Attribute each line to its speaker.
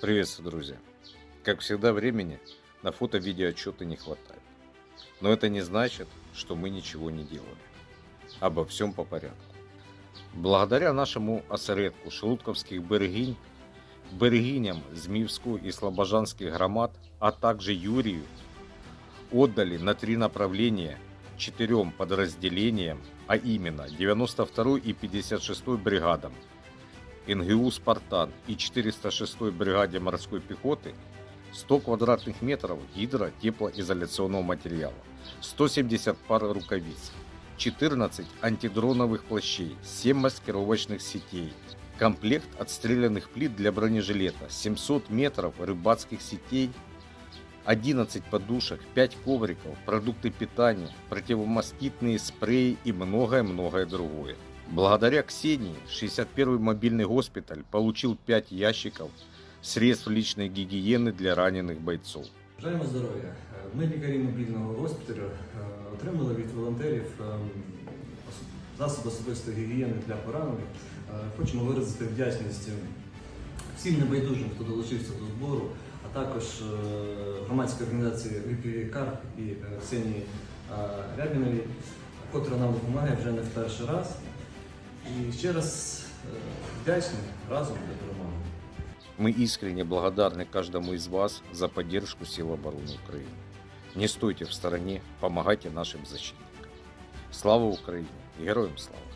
Speaker 1: Приветствую, друзья! Как всегда, времени на фото-видеоотчеты не хватает. Но это не значит, что мы ничего не делали. Обо всем по порядку. Благодаря нашему осередку Шелудковских берегинь, берегиням Змівської и Слобожанских громад, а также Юрию, отдали на три направления четырем подразделениям, а именно 92 и 56 бригадам, НГУ «Спартан» и 406 бригаде морской пехоты 100 квадратных метров гидротеплоизоляционного материала, 170 пар рукавиц, 14 антидроновых плащей, 7 маскировочных сетей, комплект отстрелянных плит для бронежилета, 700 метров рыбацких сетей, 11 подушек, 5 ковриков, продукты питания, противомоскитные спреи и многое-многое другое. Благодаря Ксении 61-й мобильный госпиталь получил 5 ящиков средств личной гигиены для раненых бойцов.
Speaker 2: Бажаємо здоров'я. Ми, лікарі мобільного госпіталю, е, отримали від волонтерів е, ос- засоб особистої гігієни для поранених. Е, Хочемо виразити вдячність всім небайдужим, хто долучився до збору, а також е, громадській організації VPV CAR і е, Ксенії е, Рябіновій, котра нам допомагає вже не в перший раз. І ще раз е, вдячні разом для перемоги.
Speaker 1: Мы искренне благодарны каждому из вас за поддержку сил обороны Украины. Не стойте в стороне, помогайте нашим защитникам. Слава Украине! и Героям слава!